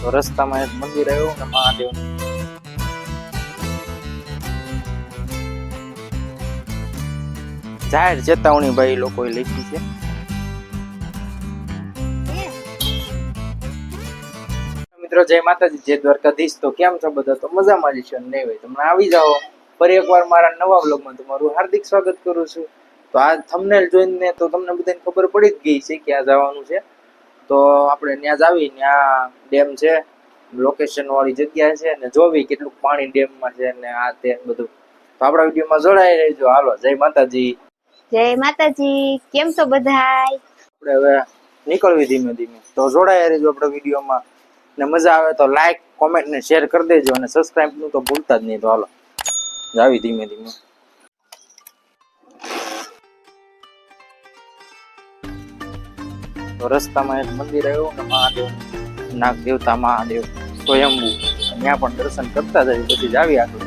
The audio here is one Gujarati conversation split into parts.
તો રસ્તામાં એક મંદિર આવ્યું ને મહાદેવ જાહેર ચેતવણી ભાઈ લોકોએ લખી છે. મિત્રો, જય માતાજી, જય દ્વારકાધીશ. તો કેમ છો બધા? તો મજામાં જ છો નહીં હોય તમને આવી જાઓ. ફરી એકવાર મારા નવા વ્લોગમાં તમારું હાર્દિક સ્વાગત કરું છું. તો આ થંબનેલ જોઈને તો તમને બધાને ખબર પડી જ ગઈ છે ક્યાં જવાનું છે. તો આપણે ત્યાં જ આવી ત્યાં ડેમ છે લોકેશન વાળી જગ્યા છે ને જોવી કેટલું પાણી ડેમમાં છે ને આ તે બધું. તો આપણા વિડીયોમાં જોડાઈ રહેજો. હાલો જય માતાજી. જય માતાજી. કેમ છો બધાય? આપણે હવે નીકળવી ધીમે ધીમે. તો જોડાઈ રહેજો આપણા વિડીયોમાં. ને મજા આવે તો લાઈક કોમેન્ટ ને શેર કરી દેજો અને સબસ્ક્રાઇબનું તો ભૂલતા જ નહીં. તો હાલો જાવી ધીમે ધીમે. તો રસ્તામાં એક મંદિર આવ્યું ને મહાદેવ. નાગ દેવતા મહાદેવ, સ્વયંભુ. ત્યાં પણ દર્શન કરતા જઈએ, પછી જ આવી આગળ.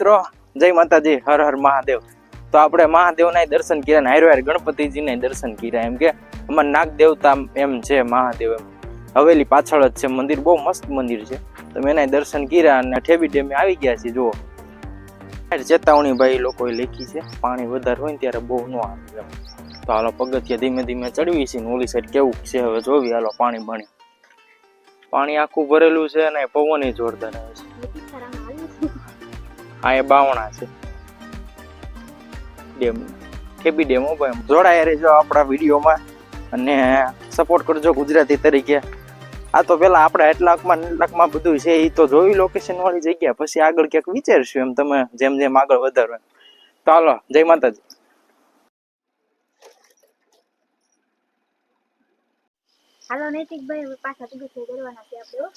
મિત્રો, જય માતાજી, હર હર મહાદેવ. તો આપણે મહાદેવના દર્શન કર્યા ને હારો હાર ગણપતિજીને દર્શન કર્યા એમ કે, અમાર નાગ દેવતા એમ છે મહાદેવ એમ. હવેલી પાછળ જ છે મંદિર, બહુ મસ્ત મંદિર છે. તમે એના દર્શન કર્યા અને ઠેબી ડેમે આવી ગયા છે જુઓ. ચેતવણી ભાઈ લોકોએ લખી છે, પાણી વધારે હોય ને ત્યારે બહુ ન આવે તો હાલો પગથિયા ધીમે ધીમે ચડવી છે ને ઓલી સાઈડ કેવું છે, હવે જોવી, હાલો પાણી ભણી. પાણી આખું ભરેલું છે અને પવન જોરદાર આવે છે. આ બાવણા છે. ડેમ. કેબી ડેમ ભાઈ જોડાયા રહેજો આપણા વિડીયોમાં અને સપોર્ટ કરજો ગુજરાતી તરીકે. આ તો પેલા આપણે એટલાકમાં એટલાકમાં બધું છે એ તો જોઈ લોકેશન વાળી જગ્યા, પછી આગળ ક્યાંક વિચારશું એમ તમે જેમ જેમ આગળ વધારો તો હાલો, જય માતાજી. હાલો, નૈતિકભાઈ, પાછા પગથિયા કરવાના છે આપણે.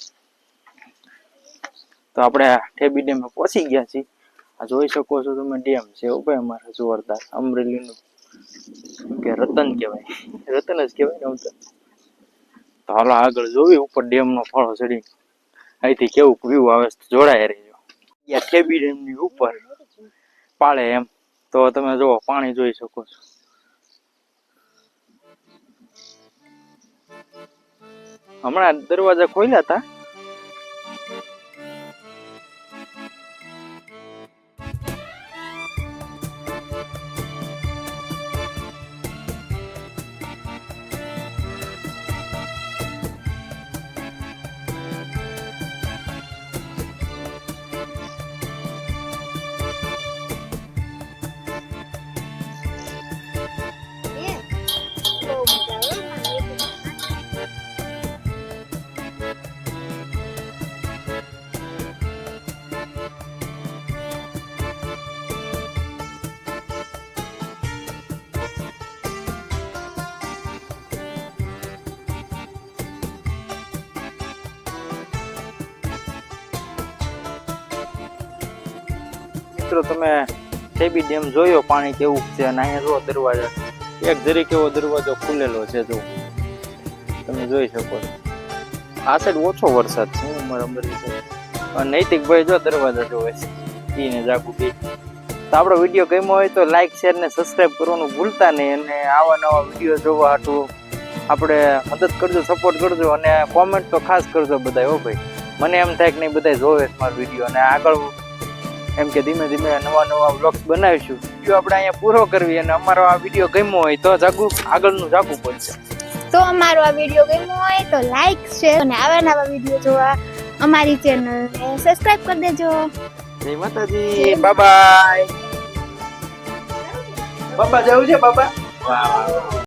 તો આપણે ઠેબી ડેમે પહોંચી ગયા છીએ. આ જોઈ શકો છો તમે ડેમ છે ભાઈ અમારે જોરદાર અમરેલીનું. કે રતન કહેવાય? રતન જ કહેવાય ને તો. હાલો આગળ જોવી ઉપર ડેમનો ફળો ચડી અહીંથી કેવું વ્યૂ આવે જોડાય રહેજો. ત્યાં ઠેબી ડેમની ઉપર પાળે એમ. તો તમે જુઓ, પાણી જોઈ શકો છો. હમણાં દરવાજા ખોલ્યા હતા. મિત્રો, તમે ટેબી ડેમ જોયો? પાણી કેવું છે? અને અહીંયા જો દરવાજા, એક જરીક એવો દરવાજો ખુલેલો છે, જો તમે જોઈ શકો છો. આ સાઈડ ઓછો વરસાદ છે અમારા અમરેલી અને નૈતિકભાઈ જો દરવાજા જોવે છે ઈને જાગું બી તો આપણો વીડિયો ગમ્યો હોય તો લાઈક શેર ને સબસ્ક્રાઈબ કરવાનું ભૂલતા નહીં. અને આવા નવા વીડિયો જોવા હાટું આપણે મદદ કરજો સપોર્ટ કરજો, અને કોમેન્ટ તો ખાસ કરજો બધા હો ભાઈ. મને એમ થાય કે નહીં બધા જોવે મારો વીડિયો. અને આગળ એમ કે ધીમે ધીમે નવા નવા વ્લોગ્સ બનાવીશું. જો આપણે અહીંયા પૂરો કરવી અને અમારો આ વીડિયો ગમ્યો હોય તો જાગુ આગળનું જાગવું પડશે. તો અમારો આ વીડિયો ગમ્યો હોય તો લાઈક શેર અને આવા નવા વીડિયો જોવા અમારી ચેનલને સબસ્ક્રાઇબ કરી દેજો. જય માતાજી બાય બાય બાબા જવું છે બાબા? વાહ વાહ.